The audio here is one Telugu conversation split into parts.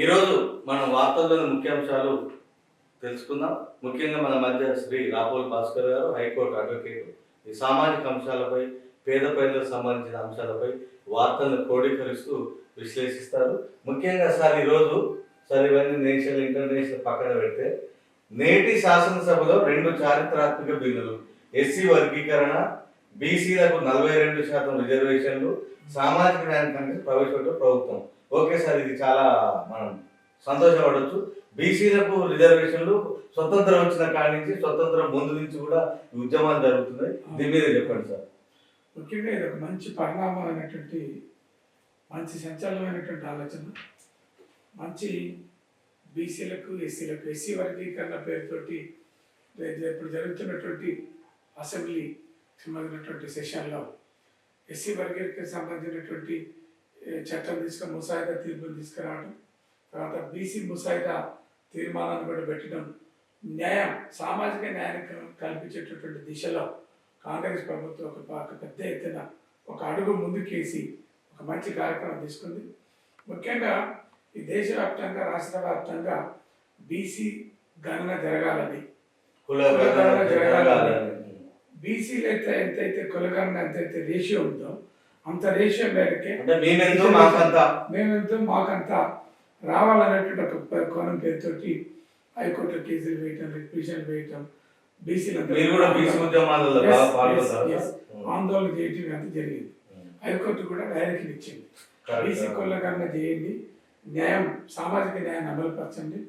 ఈరోజు మనం వార్తల్లోని ముఖ్యాంశాలు తెలుసుకుందాం. ముఖ్యంగా మన మధ్య శ్రీ రాపోల్ భాస్కర్ గారు హైకోర్టు అడ్వకేట్. ఈ సామాజిక అంశాలపై పేద ప్రజలకు సంబంధించిన అంశాలపై వార్తలను క్రోడీకరిస్తూ విశ్లేషిస్తారు. ముఖ్యంగా సార్ ఈరోజు సార్ ఇవన్నీ నేషనల్ ఇంటర్నేషనల్ పక్కన పెడితే నేటి శాసనసభలో రెండు చారిత్రాత్మక బిల్లులు ఎస్సీ వర్గీకరణ బీసీలకు నలభై రెండు శాతం రిజర్వేషన్లు సామాజిక న్యాయం కమిషన్ ప్రవేశపెట్టిన ప్రభుత్వం. ఓకే సార్ ఇది చాలా మనం సంతోషపడవచ్చు బీసీలకు రిజర్వేషన్లు స్వతంత్రం వచ్చిన కాడి నుంచి స్వతంత్రం ముందు నుంచి కూడా ఉద్యమాలు జరుగుతున్నాయి. దీని మీద చెప్పండి సార్. ముఖ్యంగా ఇది ఒక మంచి పరిణామమైనటువంటి మంచి సంచలనమైనటువంటి ఆలోచన. మంచి బీసీలకు ఎస్సీలకు ఎస్సీ వర్గీకరణ పేరుతోటి ఇప్పుడు జరుగుతున్నటువంటి అసెంబ్లీ సంబంధించినటువంటి సెషన్లో ఎస్సీ వర్గీకరణకు సంబంధించినటువంటి చట్టం తీసుకొని ముసాయిదా తీర్పులు తీసుకురావడం తర్వాత బీసీ ముసాయిదా తీర్మానాన్ని కూడా పెట్టడం న్యాయం సామాజిక న్యాయాన్ని కల్- కల్పించేటటువంటి దిశలో కాంగ్రెస్ ప్రభుత్వం ఒక పెద్ద ఎత్తున ఒక అడుగు ముందుకేసి ఒక మంచి కార్యక్రమం తీసుకుంది ముఖ్యంగా ఈ దేశవ్యాప్తంగా రాష్ట్ర వ్యాప్తంగా బీసీ గణన జరగాలని జరగాలని. బీసీలు అయితే ఎంతైతే కులగణన ఎంతైతే రేషియో ఉందో అంత రేషియో మేరకే మేమెంతో మాకంతా రావాలనేటువంటి ఒక కోణం పేరుతోటి హైకోర్టులో కేసులు వేయటం రిక్విజన్ వేయటం బీసీలు. సార్? ఆందోళన చేయటం అంతా జరిగింది? హైకోర్టు కూడా డైరెక్షన్ ఇచ్చింది. బీసీ కులగణన చేయండి. న్యాయం సామాజిక న్యాయాన్ని అమలుపరచండి.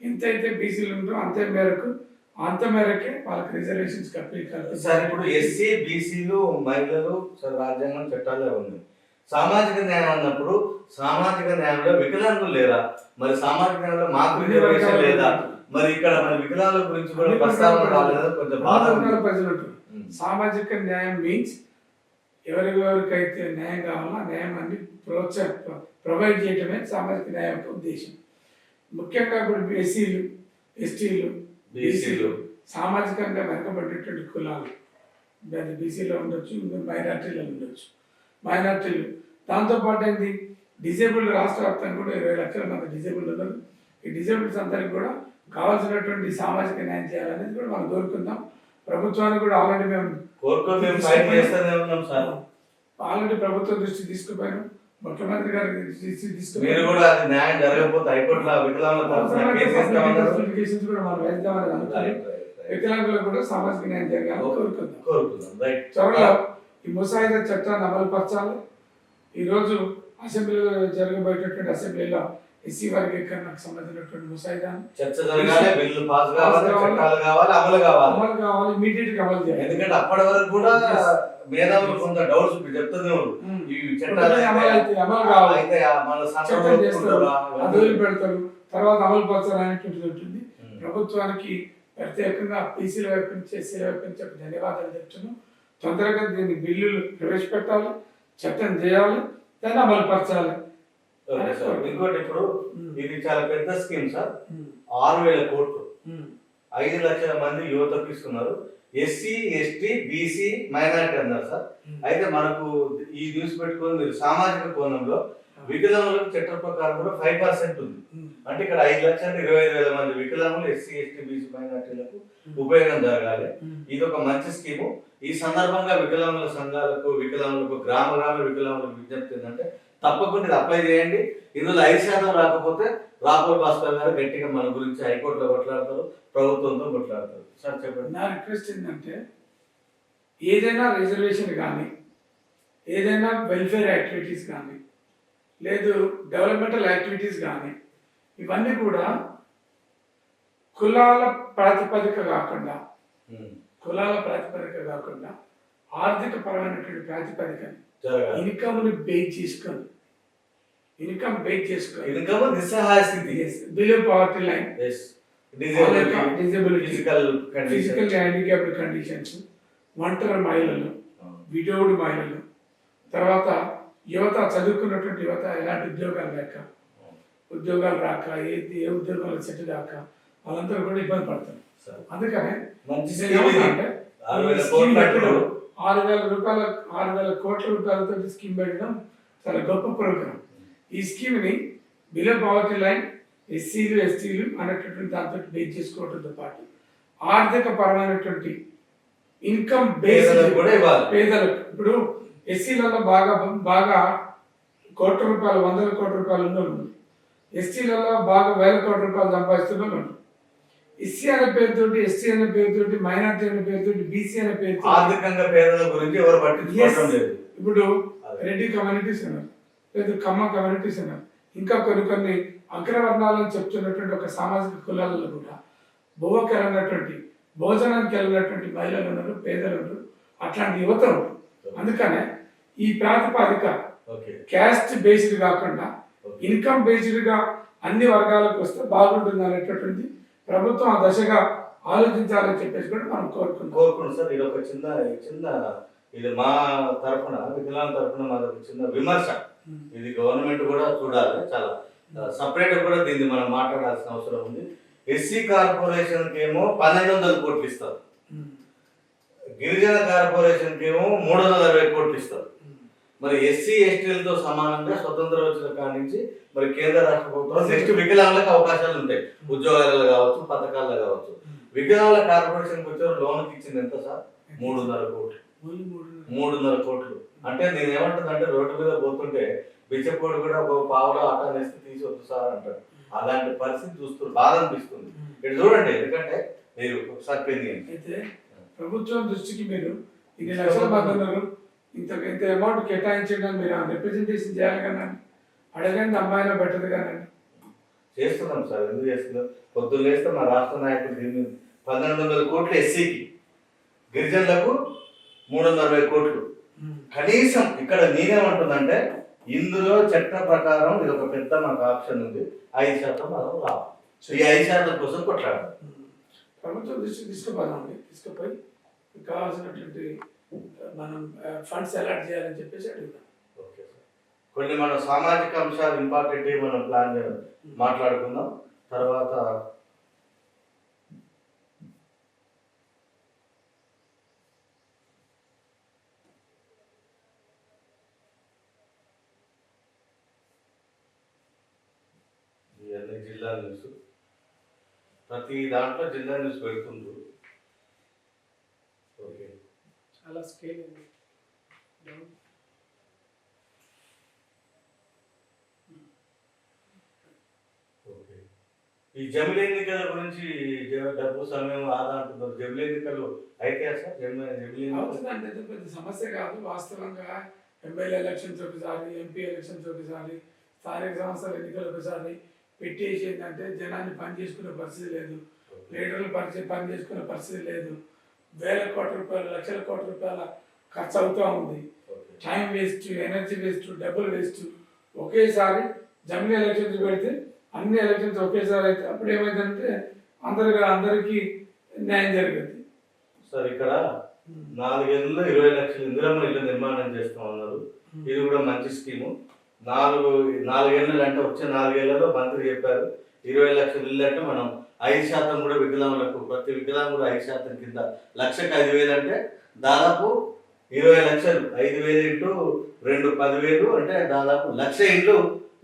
ఎంతైతే బీసీలు ఉందో అంతే మేరకు అంత మేరకే వాళ్ళకి రిజర్వేషన్స్ కల్పి సార్ ఇప్పుడు ఎస్సీ బీసీలు మహిళలు సార్ రాజ్యాంగం చట్టాలే ఉంది సామాజిక న్యాయం అన్నప్పుడు సామాజిక న్యాయంలో వికలాంగులు లేరా? మరి సామాజిక న్యాయంలో మాకు రిజర్వేషన్ లేదా? మరి ఇక్కడ మరి వికలాంగుల గురించి కూడా ప్రస్తావన రాలేదా? కొంచెం బాధ. ప్రజలు. సామాజిక న్యాయం మీన్స్ ఎవరెవరికైతే న్యాయం కావాలో న్యాయం అన్ని ప్రోత్సాహ ప్రొవైడ్ చేయటమే సామాజిక న్యాయం యొక్క ఉద్దేశం. ముఖ్యంగా ఇప్పుడు ఎస్సీలు ఎస్టీలు బీసీలు. సామాజికంగా వెనకబడేటువంటి కులాలు. అది బీసీలో ఉండొచ్చు మైనార్టీలో ఉండొచ్చు. మైనార్టీలు. దాంతోపాటు ఏంటి డిజేబుల్డ్ రాష్ట్ర వ్యాప్తంగా కూడా ఇరవై లక్షల మంది డిజేబుల్డ్ ఉన్నారు. ఈ డిజేబుల్స్ అందరికి కూడా కావాల్సినటువంటి సామాజిక న్యాయం చేయాలనేది కూడా మనం కోరుకుందాం. ప్రభుత్వానికి కూడా ఆల్రెడీ మేము ఆల్రెడీ ప్రభుత్వం దృష్టి తీసుకుపోయాను. ముఖ్యమంత్రి గారి దృష్టి మీరు తీసుకుపోయాను కూడా అది న్యాయం జరగకపోతే హైకోర్టులో వికలాంగుల కూడా మనం వేద్దామని. వికలాంగులకు కూడా సామాజిక న్యాయం జరగాలని రైట్. త్వరలో ఈ ముసాయిదా చట్టాన్ని అమలుపరచాలి. ఈరోజు అసెంబ్లీలో జరగబోయేటటువంటి అసెంబ్లీలో ఎస్సీ వర్గీకరణకు సంబంధించినటువంటి ముసాయిదాను. చర్చ జరగాలి బిల్లు పాస్ కావాలి. చట్టాలు కావాలి అమలు కావాలి. అమలు కావాలి ఇమీడియట్గా అమలు చేయాలి. ఎందుకంటే అప్పటి వరకు కూడా. మేధావులు కొంత డౌట్స్ చెప్తూనే ఉన్నారు. ఉమ్. ఈ చట్టాలు అమలు అమలు కావాలి. అయితే మన చట్టం చేస్తారు వదిలిపెడతారు తర్వాత అమలు పరచాలి అనేటువంటిది ఉంటుంది. ఉమ్. ప్రభుత్వానికి ప్రత్యేకంగా పీసీల వైపు నుంచి ఎస్సీల వైపు నుంచి ధన్యవాదాలు చెప్తున్నాం. తొందరగా దీన్ని బిల్లులు ప్రవేశపెట్టాలి చట్టం చేయాలి దాన్ని అమలు పరచాలి. ఓకే సార్ ఇంకోటి ఇప్పుడు. ఇది చాలా పెద్ద స్కీమ్ సార్. ఆరు వేల కోట్లు. ఐదు లక్షల మంది యువతకు ఇస్తున్నారు ఎస్సీ ఎస్టీ బీసీ మైనారిటీ అన్నారు సార్. అయితే మనకు ఈ న్యూస్ పెట్టుకొని మీరు సామాజిక కోణంలో వికలాంగులకు చట్ట ప్రకారం కూడా ఫైవ్ పర్సెంట్ ఉంది. అంటే ఇక్కడ ఐదు లక్షల ఇరవై ఐదు వేల మంది వికలాంగులు ఎస్సీ ఎస్టీ బీసీ మైనార్టీలకు ఉపయోగం జరగాలి. ఇది ఒక మంచి స్కీము ఈ సందర్భంగా వికలాంగుల సంఘాలకు వికలాంగులకు గ్రామ గ్రామ వికలాంగులకు విజ్ఞప్తి ఏంటంటే తప్పకుండా ఇది అప్లై చేయండి. ఇందులో ఐదు శాతం రాకపోతే రాహుల్ భాస్కర్ గారు గట్టిగా మన గురించి హైకోర్టులో కొట్లాడతారు ప్రభుత్వంతో కొట్లాడతారు. సార్ చెప్పండి. నా రిక్వెస్ట్ ఏంటంటే ఏదైనా రిజర్వేషన్ కానీ ఏదైనా వెల్ఫేర్ యాక్టివిటీస్ కానీ లేదు డెవలప్మెంటల్ యాక్టివిటీస్ కానీ ఇవన్నీ కూడా కులాల ప్రాతిపదిక కాకుండా. కులాల ప్రాతిపదిక కాకుండా ఆర్థిక పరమైనటువంటి ప్రాతిపదికని ఇన్కమ్ని బేస్ చేసుకొని ఇన్కమ్ బేస్ చేసుకొని ఇన్కమ్ నిస్సహాయ స్థితి below poverty line yes disability physical condition physical handicapped conditions ఒంటరి మహిళలు. విడోవుడ్ మహిళలు. తర్వాత యువత చదువుకున్నటువంటి యువత ఎలాంటి ఉద్యోగాలు లేక ఉద్యోగాలు రాక ఏ ఏ ఉద్యోగాలు సెటిల్ కాక వాళ్ళందరూ కూడా ఇబ్బంది పడతారు. సార్. అందుకనే మంచి అంటే పెట్టడం. ఆరు వేల రూపాయల ఆరు వేల కోట్ల రూపాయలతో స్కీమ్ పెట్టడం చాలా గొప్ప ప్రోగ్రామ్ ఈ స్కీమ్ని బిలో పవర్టీ లైన్ ఎస్సీలు ఎస్టీలు అనేటటువంటి దాంతో బేస్ చేసుకోవడంతో పాటు ఆర్థిక పరమైనటువంటి ఇన్కమ్ బేస్డ్ పేదలకు. ఇప్పుడు ఎస్సీలలో బాగా బాగా కోట్ల రూపాయలు వందల కోట్ల రూపాయలు ఉన్న వాళ్ళు ఎస్టీలలో బాగా వేల కోట్ల రూపాయలు సంపాదిస్తున్న వాళ్ళు. ఎస్సీ అనే పేరుతోటి ఎస్టీ అనే పేరుతోటి మైనార్టీ అనే పేరుతోటి బీసీ అనే పేరుతో ఆర్థికంగా పేదల గురించి ఎవరు పట్టించుకోవడం లేదు. ఇప్పుడు రెడ్డి కమ్యూనిటీస్ ఉన్నారు. లేదు కమ్మ కమ్యూనిటీస్ ఉన్నారు ఇంకా కొన్ని కొన్ని అగ్రవర్ణాలను చెప్తున్నటువంటి ఒక సామాజిక కులాలలో కూడా బువ్వకి వెళ్ళినటువంటి భోజనానికి వెళ్ళినటువంటి మహిళలు ఉన్నారు పేదలు ఉన్నారు. అట్లాంటి యువత అందుకనే ఈ ప్రాతిపాదిక క్యాస్ట్ బేస్డ్ కాకుండా. ఇన్కమ్ బేస్డ్గా అన్ని వర్గాలకు వస్తే బాగుంటుంది అనేటటువంటి ప్రభుత్వం ఆ దశగా ఆలోచించాలని చెప్పేసి కూడా మనం కోరుకుంటాం కోరుకున్నాను సార్. ఇది ఒక చిన్న చిన్న ఇది మా తరఫున వికలాంగ తరఫున మాది ఒక చిన్న విమర్శ. ఇది గవర్నమెంట్ కూడా చూడాలి చాలా. సపరేట్ కూడా దీన్ని మనం మాట్లాడాల్సిన అవసరం ఉంది. ఎస్సీ కార్పొరేషన్కి ఏమో పన్నెండు వందల కోట్లు ఇస్తారు గిరిజన కార్పొరేషన్కి ఏమో మూడు వందల అరవై కోట్లు ఇస్తారు మరి ఎస్సీ ఎస్టీలతో సమానంగా స్వతంత్రం వచ్చిన కాడి నుంచి మరి కేంద్ర రాష్ట్ర ప్రభుత్వం నెక్స్ట్ వికలాంగులకు అవకాశాలు ఉంటాయి. ఉద్యోగాలలో కావచ్చు పథకాల్లో కావచ్చు. వికలాంగుల కార్పొరేషన్ వచ్చారు లోన్కి ఇచ్చింది ఎంత సార్? మూడున్నర కోట్లు. మూడు మూడున్నర. కోట్లు. అంటే నేను ఏమంటుందంటే రోడ్డు మీద పోతుంటే బిచ్చపోడు కూడా ఒక పావులో ఆటో వేస్తే తీసి వద్దు సార్ అంటారు. అలాంటి పరిస్థితి చూస్తున్నారు. బాధ అనిపిస్తుంది. ఇక్కడ చూడండి ఎందుకంటే మీరు ఒకసారి అయితే ప్రభుత్వం దృష్టికి మీరు ఇన్ని లక్షల మంది ఉన్నారు ఇంత ఇంత అమౌంట్ కేటాయించడం మీరు రిప్రజెంటేషన్ చేయాలి కానీ అడగండి అమ్మాయిలో బెటర్ కానీ చేస్తున్నాం సార్ ఎందుకు చేస్తున్నాం? పొద్దున్న లేస్తే మా రాష్ట్ర నాయకులు దీన్ని పన్నెండు వందల కోట్లు ఎస్సీకి గిరిజనులకు మూడు వందల అరవై కోట్లు. కనీసం ఇక్కడ నేనేమంటుందంటే ఇందులో చట్ట ప్రకారం ఇది ఒక పెద్ద మాకు ఆప్షన్ ఉంది. ఐదు శాతం మనం రావాలి. ఈ ఐదు శాతం కోసం కొట్లాడాలి. ప్రభుత్వం దృష్టికి తీసుకుపోదామండి తీసుకుపోయి కావాల్సినటువంటి మనం ఫండ్స్ అలాట్ చేయాలని చెప్పేసి అడుగుతాం. Okay sir. కొన్ని మన సామాజిక అంశాలు ఇంపార్టెంట్ మనం ప్లాన్ మాట్లాడుకుందాం. తర్వాత ఇవన్నీ జిల్లా న్యూస్ ప్రతి దాంట్లో జిల్లా న్యూస్ పెడుతుండ్రు. ఓకే. చాలా స్కేల్ ఉంది. ఓకే. ఈ జమిలి ఎన్నికల గురించి డబ్బు సమయం ఆదా అంటున్నారు. జమిలి ఎన్నికలు అయితే సార్ జమిలి జమిలి ఎన్నికలు అవుతుందండి అది పెద్ద సమస్య కాదు. వాస్తవంగా ఎమ్మెల్యే ఎలక్షన్స్ ఒకసారి ఎంపీ ఎలక్షన్స్ ఒకసారి స్థానిక సంస్థల ఎన్నికలు ఒకసారి పెట్టేసి ఏంటంటే జనాన్ని పని చేసుకునే పరిస్థితి లేదు. లీడర్లు పని పని చేసుకునే పరిస్థితి లేదు. వేల కోట్ల రూపాయలు లక్షల కోట్ల రూపాయల ఖర్చు అవుతూ ఉంది. టైం వేస్ట్ ఎనర్జీ వేస్ట్ డబ్బులు వేస్ట్. ఒకేసారి జమిలీ ఎలక్షన్స్ పెడితే అన్ని ఎలక్షన్స్ ఒకేసారి అయితే అప్పుడు ఏమైందంటే అందరికి అందరికీ న్యాయం జరుగుతుంది సార్ ఇక్కడ నాలుగేళ్ళలో ఇరవై లక్షల ఇందిరమ్మ ఇల్లు నిర్మాణం చేస్తాం అన్నారు ఇది కూడా మంచి స్కీము. నాలుగు నాలుగేళ్ళు అంటే వచ్చే నాలుగేళ్ళలో మంత్రి చెప్పారు. ఇరవై లక్షలు ఇల్లు అంటే మనం ఐదు శాతం కూడా వికలాంగులకు ప్రతి వికలాంగుడు ఐదు శాతం కింద లక్షకు ఐదు వేలు అంటే దాదాపు ఇరవై లక్షలు. ఐదు వేలు ఇంటూ రెండు పదివేలు అంటే దాదాపు లక్ష ఇండ్లు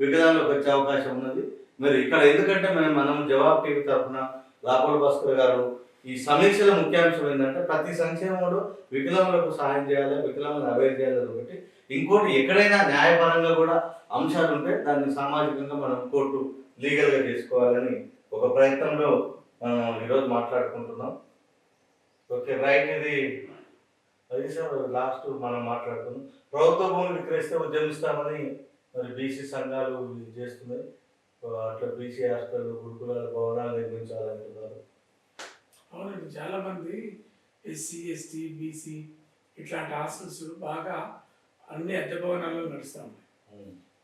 వికలాంగులకు వచ్చే అవకాశం ఉన్నది. మరి ఇక్కడ ఎందుకంటే మనం మనం జవాబు టీవీ తరఫున రాహుల్ భాస్కర్ గారు ఈ సమీక్షల ముఖ్యాంశం ఏంటంటే ప్రతి సంక్షేమంలో వికలాంగులకు సహాయం చేయాలి వికలాంగులను అవేర్ చేయాలి ఒకటి ఇంకోటి ఎక్కడైనా న్యాయపరంగా కూడా అంశాలు ఉంటే దాన్ని సామాజికంగా మనం కోర్టు లీగల్గా చేసుకోవాలని ఒక ప్రయత్నంలో మనం ఈరోజు మాట్లాడుకుంటున్నాం. ఓకే రైట్ ఇది అది సార్ లాస్ట్ మనం మాట్లాడుకున్నాం ప్రభుత్వ భూమి విక్రయిస్తే ఉద్యమిస్తామని మరి బీసీ సంఘాలు చేస్తున్నాయి. అట్లా బీసీ హాస్టల్ గురుకులాల భవనాలు నిర్మించాలంటున్నారు. అవునండి చాలా మంది ఎస్సీ ఎస్టీ బీసీ ఇట్లాంటి హాస్టల్స్ బాగా అన్ని అద్దె భవనాల్లో నడుస్తూ ఉన్నాయి.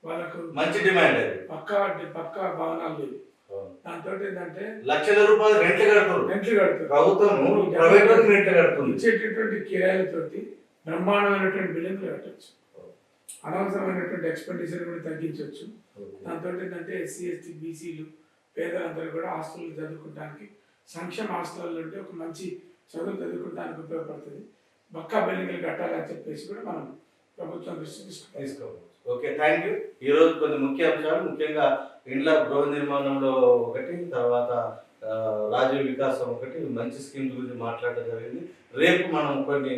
వాళ్ళకు మంచి డిమాండ్ పక్కా పక్కా భవనాలు అవును. దాంతో ఏంటంటే లక్షల రూపాయలు రెంట్లు కడుతున్నారు. రెంట్లు కడుతుంది ప్రభుత్వం ప్రైవేట్ రెంట్లు కడుతుంది. ఇచ్చేటటువంటి కిరాయిలతోటి బ్రహ్మాండమైనటువంటి బిల్డింగ్లు కట్టచ్చు. అనవసరమైనటువంటి ఎక్స్పెండిచర్ కూడా తగ్గించవచ్చు దాంతో ఏంటంటే ఎస్సీ ఎస్టీ బీసీలు పేదలందరూ కూడా హాస్టల్లో చదువుకోవడానికి సంక్షేమ హాస్టల్లో ఉంటే ఒక మంచి చదువు చదువుకోవడానికి ఉపయోగపడుతుంది. బక్కా బిల్డింగ్లు కట్టాలని చెప్పేసి కూడా మనం ప్రభుత్వం తీసుకోవచ్చు. ఓకే థ్యాంక్ యూ ఈరోజు కొన్ని ముఖ్య అంశాలు ముఖ్యంగా ఇండ్ల గృహ నిర్మాణంలో ఒకటి తర్వాత రాజీవ్ వికాసం ఒకటి మంచి స్కీమ్స్ గురించి మాట్లాడడం జరిగింది. రేపు మనం కొన్ని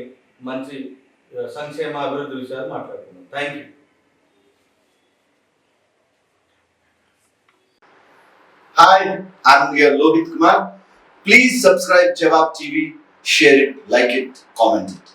మంచి సంక్షేమ అభివృద్ధి విషయాలు మాట్లాడుకుందాం. Thank you I'm here Lohit Kumar. Please subscribe Jawab TV, share it, like it, comment it.